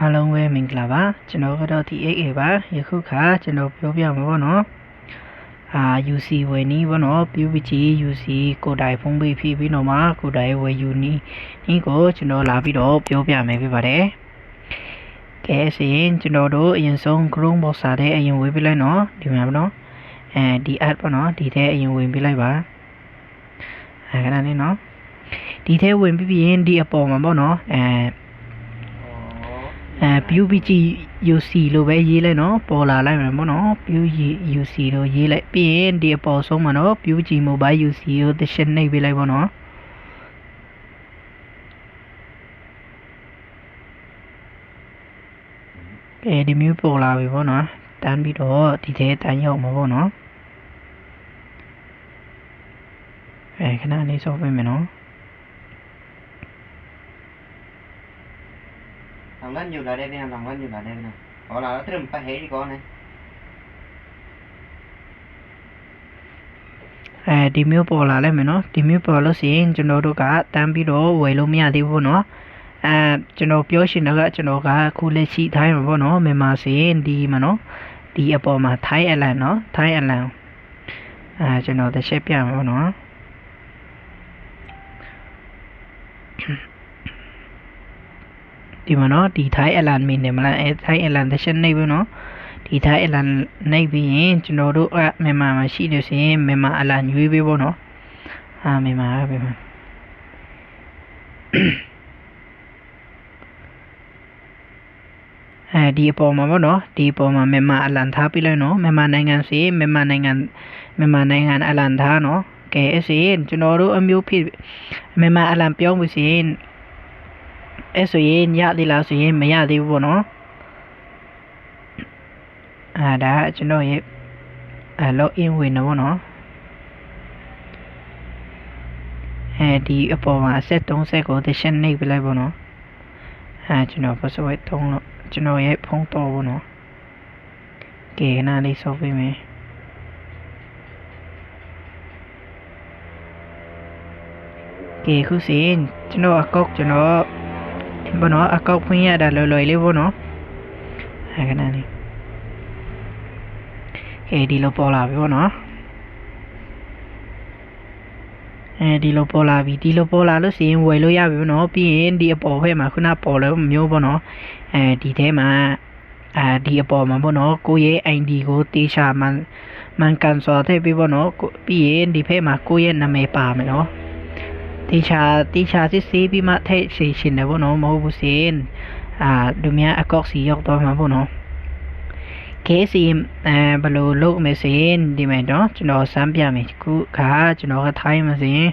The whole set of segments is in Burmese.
အားလုံးပဲမင်္ဂလာပါကျွန်တော်ကတော့ TA ပါယခုခါကျွန်တော်ပြောပြမှာပေါ့နော်အာ UC ဝယ်နီးပေါ့နော် PUBG UC ကိုတိုင်ဖုန်းပေးဖြည့်ပြီးတော့မှကိုတိုင်ဝယ်ယူနီးဒီကိုကျွန်တော်လာပြီးတော့ပြောပြမယ်ပြပါတယ်ကဲဆိုရင်ကျွန်တော်တို့အရင်ဆုံး Chrome browser တဲ့အရင်ဝယ်ပြလိုက်နော်ဒီမှာပေါ့နော်အဲဒီ app ပေါ့နော်ဒီထဲအရင်ဝင်ပြလိုက်ပါအဲခဏလေးနော်ဒီထဲဝင်ပြီးပြီးရင်ဒီအပေါ်မှာပေါ့နော်အဲ အဲ PUBG UC လို့ပဲရေးလိုက်နော်ပေါ်လာလိုက်မှာပေါ့နော် PUBG UC လို့ရေးလိုက်ပြီးရင်ဒီအပေါ်ဆုံးမှာနော် PUBG Mobile UC ကိုတစ်ချက်နှိပ်ပေးလိုက်ပေါ့နော်ကဲဒီမျိုးပေါ်လာပြီပေါ့နော်တန်းပြီးတော့ဒီထဲတန်းရောက်မှာပေါ့နော်အဲခဏလေးစောပေးမယ်နော် thằng lên nhiều lại đây nè thằng lên nhiều lại đây nè gọi là nó trùm phải hỉ đi con này အဲဒီမျိုးပေါ်လာလိုက်မယ်နော်ဒီမျိုးပေါ်လို့ရှိရင်ကျွန်တော်တို့ကတန်းပြီးတော့ဝယ်လို့မရသေးဘူးပေါ့နော်အဲကျွန်တော်ပြောရှင်တော့ကကျွန်တော်ကအခုလက်ရှိထိုင်းမှာပေါ့နော်မြန်မာစင်ဒီမှာနော်ဒီအပေါ်မှာထိုင်းအလန်နော်ထိုင်းအလန်အဲကျွန်တော်တစ်ချက်ပြမှာပေါ့နော် ဒီမှာနော်ဒီထိုင်းအလန်မင်းနေမလားအဲထိုင်းအလန်တစ်ချက်နှိပ်ပြီနော်ဒီထိုင်းအလန်နှိပ်ပြီးရင်ကျွန်တော်တို့ကမြန်မာမှာရှိလို့ရှိရင်မြန်မာအလန်ရွေးပေးပေါ့နော်အာမြန်မာပဲမြန်မာအဲဒီအပေါ်မှာပေါ့နော်ဒီအပေါ်မှာမြန်မာအလန်ထားပြလိုက်နော်မြန်မာနိုင်ငံစီမြန်မာနိုင်ငံမြန်မာနိုင်ငံအလန်ထားနော်ကဲအစီကျွန်တော်တို့အမျိုးဖြစ်မြန်မာအလန်ပြောမှုစီ အဲ့ဆိုရင်ရသေးလားဆိုရင်မရသေးဘူးပေါ့နော်အာဒါကျွန်တော်ရဲ့အဲ login ဝင်တော့ပေါ့နော်အဲဒီအပေါ်မှာ set 30ကိုတစ်ချက်နှိပ်ပြလိုက်ပေါ့နော်အဲကျွန်တော် password သုံးလို့ကျွန်တော်ရဲ့ဖုန်းတော့ပေါ့နော်ကဲခဏလေးဆော့ပေးမယ်ကဲခုစီကျွန်တော်အကောက်ကျွန်တော် ဘောနော်အကောက်ဖွင့်ရတာလွယ်လွယ်လေးဘောနော်အဲခဏလေးအဲဒီလိုပေါ်လာပြီဘောနော်အဲဒီလိုပေါ်လာပြီဒီလိုပေါ်လာလို့ရှိရင်ဝယ်လို့ရပြီဘောနော်ပြီးရင်ဒီအပေါ်ဘက်မှာခုနပေါ်လို့မျိုးဘောနော်အဲဒီထဲမှာအဲဒီအပေါ်မှာဘောနော်ကိုရဲ့ ID ကိုတေးချာမှန်မှန်ကန်စွာထည့်ပြီးဘောနော်ပြီးရင်ဒီဘက်မှာကိုရဲ့နာမည်ပါမယ်နော် တေချာတေချာစစ်ဆေးပြီးမှထည့်စီရှင်တယ်ဗောနော်မဟုတ်ဘူးစင်အာလူများအကောက်စီရောက်တော့မှာဗောနော်ကဲစီအဲဘယ်လိုလုပ်မလဲစင်ဒီမဲ့တော့ကျွန်တော်စမ်းပြမယ်ခုခါကျွန်တော်ကထိုင်းမစင်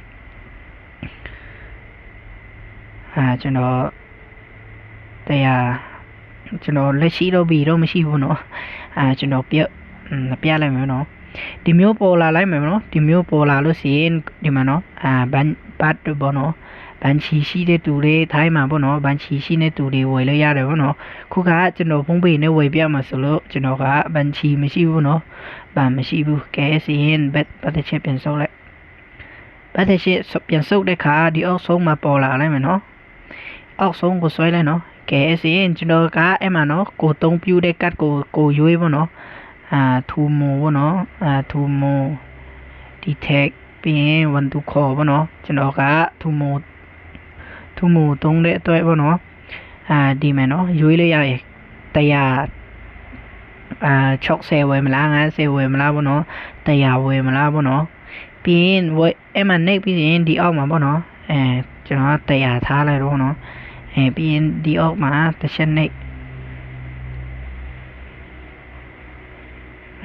အာကျွန်တော်တရားကျွန်တော်လက်ရှိတော့ပြီးတော့မရှိဘူးเนาะအာကျွန်တော်ပြပြလိုက်မယ်เนาะ ဒီမျိုးပေါ်လာလိုက်မယ်နော်ဒီမျိုးပေါ်လာလို့ရှိရင်ဒီမှာနော်အာဘန်ဘတ်ဘောနော်ဘန်ချီရှိတဲ့တူတွေထိုင်းမှာပေါ့နော်ဘန်ချီရှိတဲ့တူတွေဝယ်လို့ရတယ်ပေါ့နော်ခုကကျွန်တော်ဖုန်းပေနဲ့ဝယ်ပြမှာဆိုလို့ကျွန်တော်ကဘန်ချီမရှိဘူးနော်ဘန်မရှိဘူးကဲစီရင်ဘတ်ဘတ်တစ်ချက်ပြန်ဆုပ်လိုက်ဘတ်တစ်ချက်ပြန်ဆုပ်တဲ့ခါဒီအောက်ဆုံးမှာပေါ်လာလိုက်မယ်နော်အောက်ဆုံးကိုဆွဲလိုက်နော်ကဲစီရင်ကျွန်တော်ကအဲ့မှာနော်ကိုသုံးပြူတဲ့ကတ်ကိုကိုရွေးပေါ့နော် အာထူမိုပေါ့နော်အာထူမိုဒီ tag ပြီးရင် one to call ပေါ့နော်ကျွန်တော်ကထူမိုထူမိုသုံးတဲ့အတွက်ပေါ့နော်အာဒီမယ်နော်ရွေးလို့ရရဲ့တရားအာ60ဝယ်မလား50ဝယ်မလားပေါ့နော်100ဝယ်မလားပေါ့နော်ပြီးရင်ဝယ်အဲ့မှာနှိပ်ပြီးရင်ဒီအောက်မှာပေါ့နော်အဲကျွန်တော်100ထားလိုက်တော့နော်အဲပြီးရင်ဒီအောက်မှာတစ်ချက်နှိပ်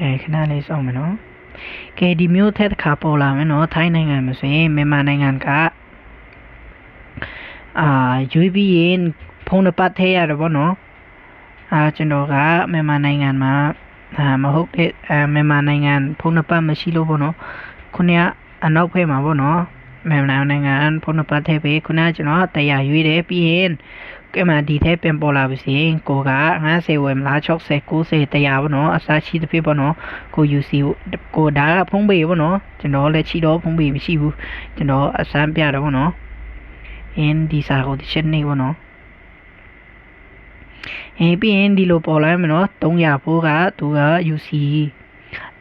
အဲခဏလေးစောင့်မယ်နော်ကဲဒီမျိုးထက်တစ်ခါပေါ်လာမယ်နော်ထိုင်းနိုင်ငံမှာဆိုရင်မြန်မာနိုင်ငံကအာရွေးပြီးရင်ဖုန်းတစ်ပတ်ထည့်ရတယ်ဗောနော်အာကျွန်တော်ကမြန်မာနိုင်ငံမှာအာမဟုတ်တဲ့အာမြန်မာနိုင်ငံဖုန်းတစ်ပတ်မရှိလို့ဗောနော်ခုနကအနောက်ဖက်မှာဗောနော်မြန်မာနိုင်ငံဖုန်းတစ်ပတ်ထည့်ပြီးခုနကကျွန်တော်တရားရွေးတယ်ပြီးရင် ကဲမှဒီထဲပြန်ပေါ်လာပြီစီကိုက50ဝယ်မလား60 90တရားပေါ့နော်အစားရှိတဲ့ဖြစ်ပေါ့နော်ကို UC ကိုဒါကဖုံးပေပေါ့နော်ကျွန်တော်လည်းချီတော့ဖုံးပေမရှိဘူးကျွန်တော်အစမ်းပြတော့ပေါ့နော်အင်းဒီစာကိုတစ်ချက်နေပေါ့နော်အဲပြီးရင်ဒီလိုပေါ်လာမယ်နော်300ဖို့ကသူက UC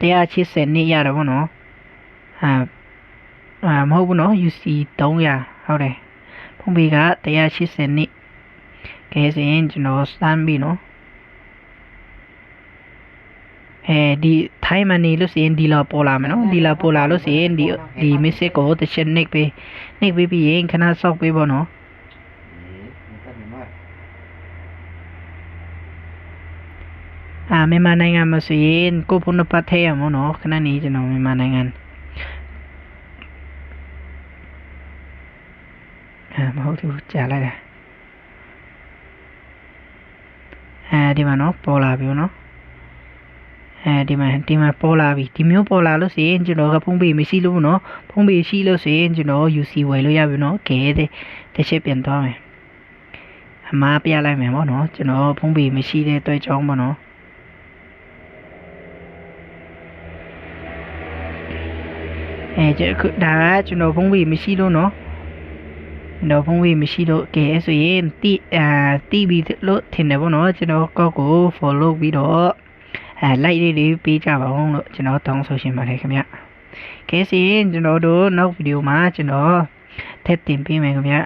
180နှစ်ရတယ်ဗောနော်အာအာမဟုတ်ဘူးနော် UC 300ဟုတ်တယ်ဖုန်ဘီက180နှစ် ကဲဆိုရင်ကျွန်တော်စမ်းပြီနော်အဲဒီထိုင်းမနေလို့ဆိုရင်ဒီလာပေါ်လာမယ်နော်ဒီလာပေါ်လာလို့ဆိုရင်ဒီဒီ message ကိုတစ်ချက် nick ပေး nick ပေးပြီးရင်ခဏစောက်ပေးပေါ့နော် Ini, ini kan memang. အာမြန်မာနိုင်ငံမှာဆိုရင်ကိုယ့်ဖုန်းတစ်ပတ်ထည့်ရမှာနော်ခဏနေကျွန်တော်မြန်မာနိုင်ငံအာမဟုတ်ဘူးကြာလိုက်တာအဲ ဒီမှာနော်ပေါ်လာပြီနော်အဲဒီမှာဒီမှာပေါ်လာပြီဒီမျိုးပေါ်လာလို့ဆိုရင်ကျွန်တော်ကဖုန်းပေမရှိလို့နော်ဖုန်းပေရှိလို့ဆိုရင်ကျွန်တော် UC ဝယ်လို့ရပြီနော်ကဲတဲ့တစ်ချက်ပြန်သွားမယ်အမားပြလိုက်မယ်ပေါ့နော်ကျွန်တော်ဖုန်းပေမရှိတဲ့အတွက်ကြောင့်ပေါ့နော်အဲကျွန်တော်ဒါကကျွန်တော်ဖုန်းဝေမရှိလို့နော်ကျွ န်တော်ဖုန်းဝေမရှိလို့ကဲဆိုရင်တိအာတိပြီးလို့ထင်တယ်ပေါ့နော်ကျွန်တော်ကောက်ကို follow ပြီးတော့အဲ like လေးလေးပေးကြပါဦးလို့ကျွန်တော်တောင်းဆိုရှင်ပါတယ်ခင်ဗျကဲဆိုရင်ကျွန်တော်တို့နောက်ဗီဒီယိုမှာကျွန်တော်ထည့်တင်ပေးမယ်ခင်ဗျ